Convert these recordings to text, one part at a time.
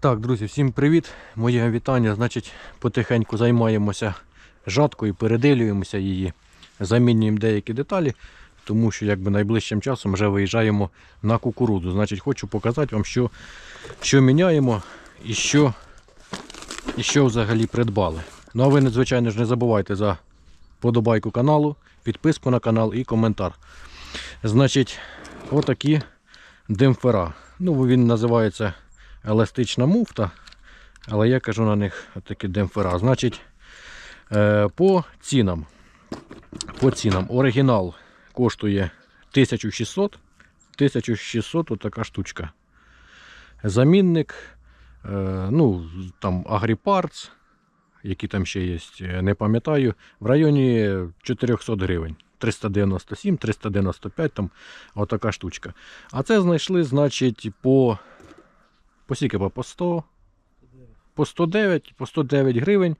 Так, друзі, всім привіт. Моє вітання. Значить, потихеньку займаємося жаткою, передилюємося її, замінюємо деякі деталі, тому що якби найближчим часом вже виїжджаємо на кукурудзу. Значить, хочу показати вам, що, що міняємо і що, і що взагалі придбали. Ну а ви, звичайно ж, не забувайте за подобайку каналу, підписку на канал і коментар. Значить, отакі демпфера. Ну, він називається еластична муфта, але я кажу на них такі демпфера. Значить, е, по цінам. По цінам. Оригінал коштує 1600. 1600 отака штучка. Замінник, е, ну, там Агріпарц, які там ще є, е, не пам'ятаю, в районі 400 гривень. 397, 395, там отака штучка. А це знайшли, значить, по по скільки? по по 100, по 109, по 109 гривень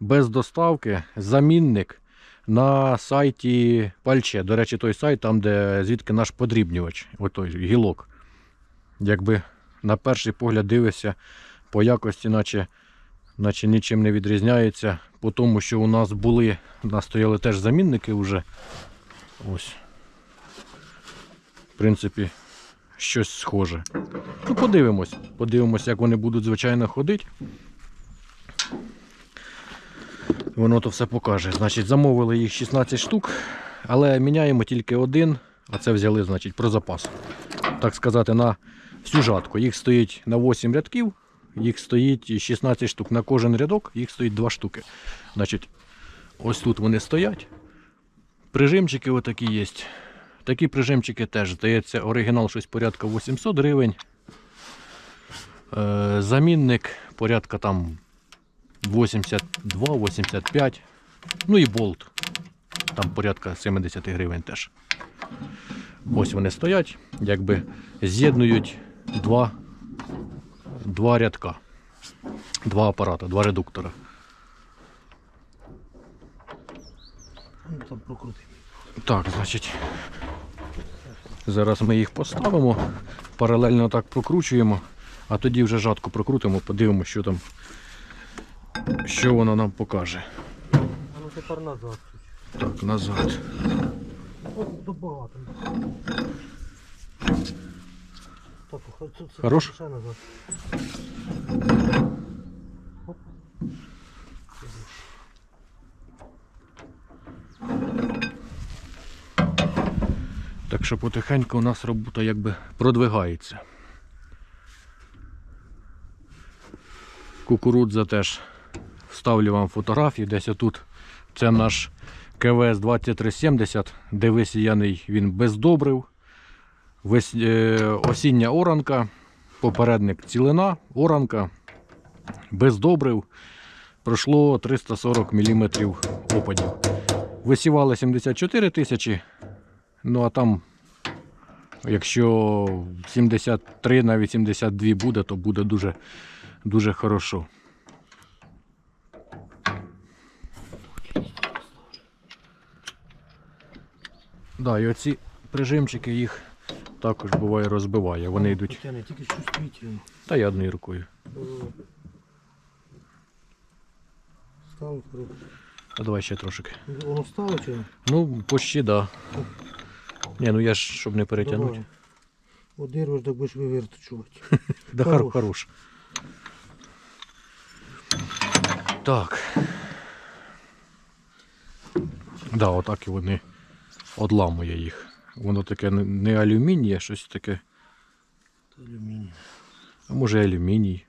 без доставки, замінник на сайті Пальче. До речі, той сайт, там, де звідки наш подрібнювач, отой гілок. Якби на перший погляд дивишся по якості, наче, наче нічим не відрізняється. По тому, що у нас були, у нас стояли теж замінники вже. Ось. В принципі, щось схоже. Ну, подивимось. Подивимось, як вони будуть, звичайно, ходити. Воно то все покаже. Значить, замовили їх 16 штук, але міняємо тільки один, а це взяли, значить, про запас. Так сказати, на всю жатку. Їх стоїть на 8 рядків, їх стоїть 16 штук. На кожен рядок їх стоїть 2 штуки. Значить, ось тут вони стоять. Прижимчики отакі є. Такі прижимчики теж, здається, оригінал щось порядка 800 гривень. Е, замінник порядка там 82-85. Ну і болт. Там порядка 70 гривень теж. Ось вони стоять, якби з'єднують два, два рядка, два апарати, два редуктора. Ну, там прокрути. Так, значить. Зараз ми їх поставимо, паралельно так прокручуємо, а тоді вже жатку прокрутимо, подивимося, що там, що воно нам покаже. А ну тепер назад. Так, назад. От добагато. Так, хай тут це Хорош? Так що потихеньку у нас робота якби продвигається. Кукурудза теж вставлю вам фотографії. Десь отут. Це наш КВС 2370, де висіяний він без добрив. Вес... е, Осіння оранка, попередник цілина, оранка, без добрив. Пройшло 340 мм опадів. Висівали 74 тисячі. Ну а там, якщо 73, навіть 72 буде, то буде дуже, дуже хорошо. Да, і оці прижимчики їх також буває розбиває. Вони йдуть. Тяне, тільки чувствительно. Та я одною рукою. Стало круто. А давай ще трошки. Воно стало чи? Ну, почти, да. Ні, ну я ж щоб не перетягнути. Одирвеш, так будеш виверточувати. Да хорош. Хорош. хорош. Так. Да, отак і вони одламує їх. Воно таке не- алюміній, а щось таке. Алюміній. А може і алюміній.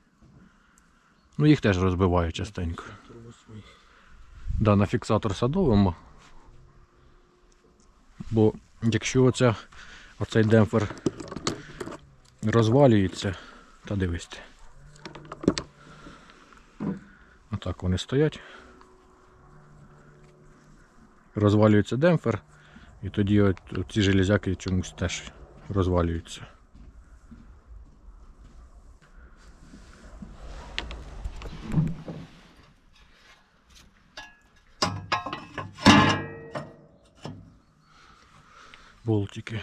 Ну їх теж розбиває частенько. Да, на фіксатор садовимо. Бо якщо оця, оцей демпфер розвалюється, та дивись. Отак вони стоять. Розвалюється демпфер, і тоді ці железяки чомусь теж розвалюються. Болтики.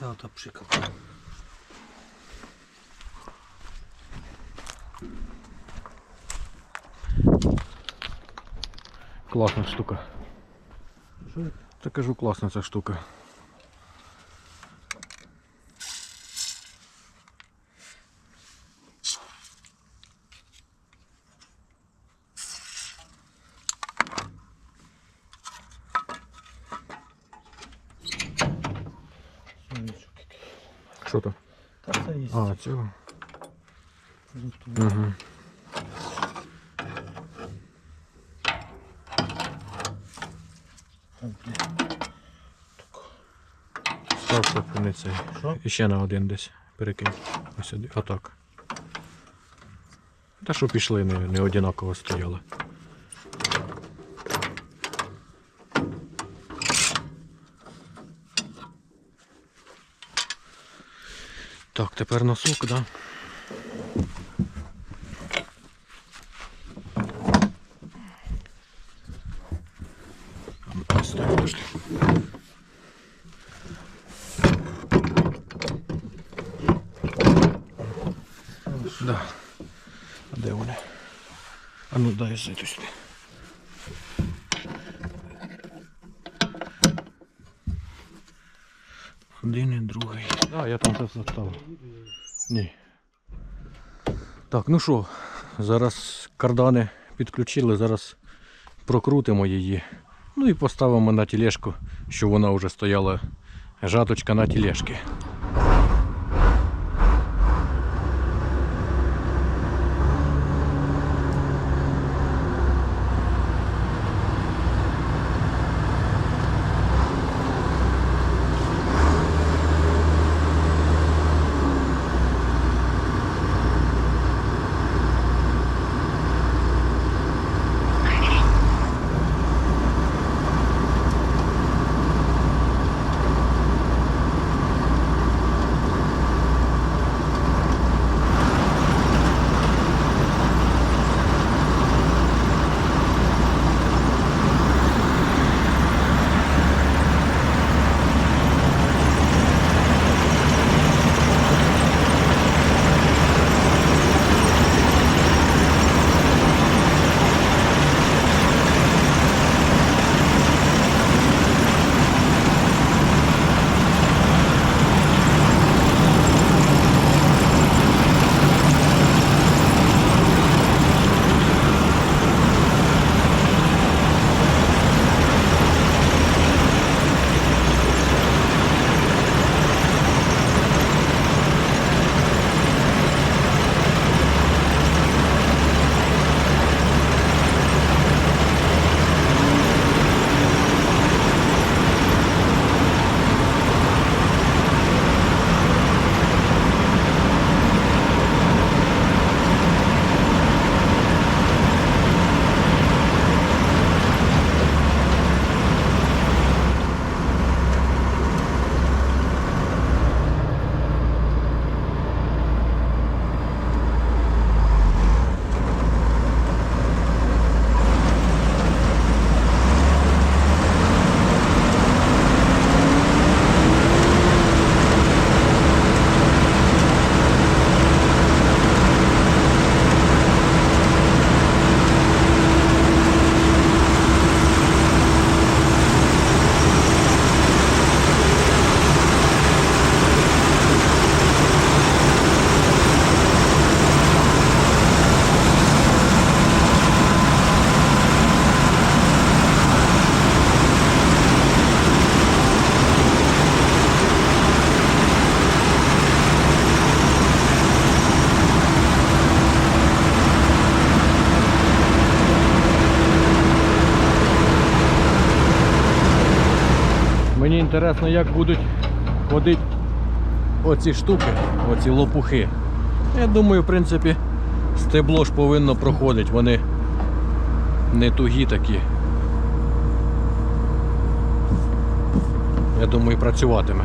Да, та пшикав. Класна штука. Що Та кажу, класна ця штука. Сонечок. Що то? Та це є. А, цього. Угу. Став, щоб не цей. І ще на один десь перекинь. Ось один. Отак. Та що пішли, не, не одинаково стояли. Так, тепер носок, да? А ну, Стой, подожди. Да. А де вони? А ну дай зайду сюди. Один і другий. А, я там це заставив. Ні. Так, ну що, зараз кардани підключили, зараз прокрутимо її. Ну і поставимо на тілешку, щоб вона вже стояла жаточка на тілешки. Інтересно, як будуть ходити оці штуки, оці лопухи. Я думаю, в принципі, стебло ж повинно проходити, вони не тугі такі. Я думаю, працюватиме.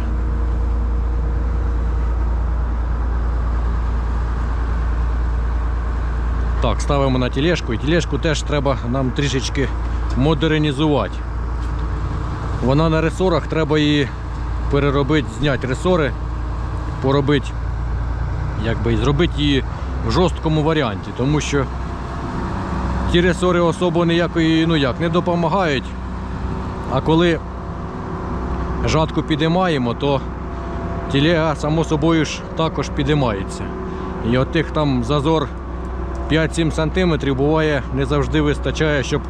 Так, ставимо на тілешку і тілешку теж треба нам трішечки модернізувати. Вона на ресорах, треба її переробити, зняти ресори, поробити, якби зробити її в жорсткому варіанті, тому що ті ресори особо ніякої ну як, не допомагають. А коли жатку підіймаємо, то тілега само собою ж також підіймається. І от тих там зазор 5-7 см буває не завжди вистачає, щоб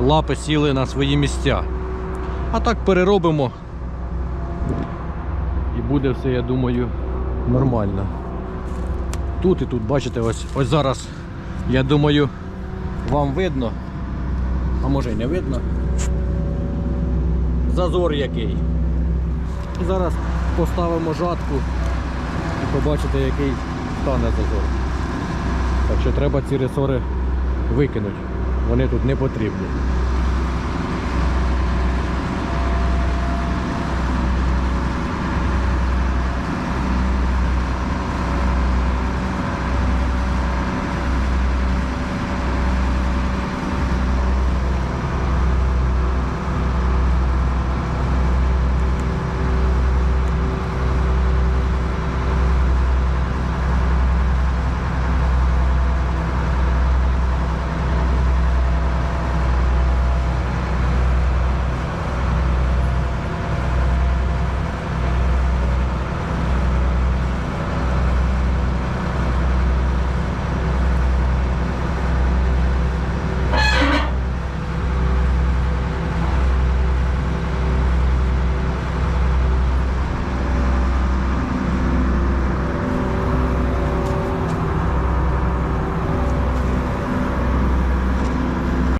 лапи сіли на свої місця. А так переробимо. І буде все, я думаю, нормально. Тут і тут, бачите, ось, ось зараз, я думаю, вам видно. А може й не видно. Зазор який. І зараз поставимо жатку і побачите, який стане зазор. Так що треба ці ресори викинути. Вони тут не потрібні.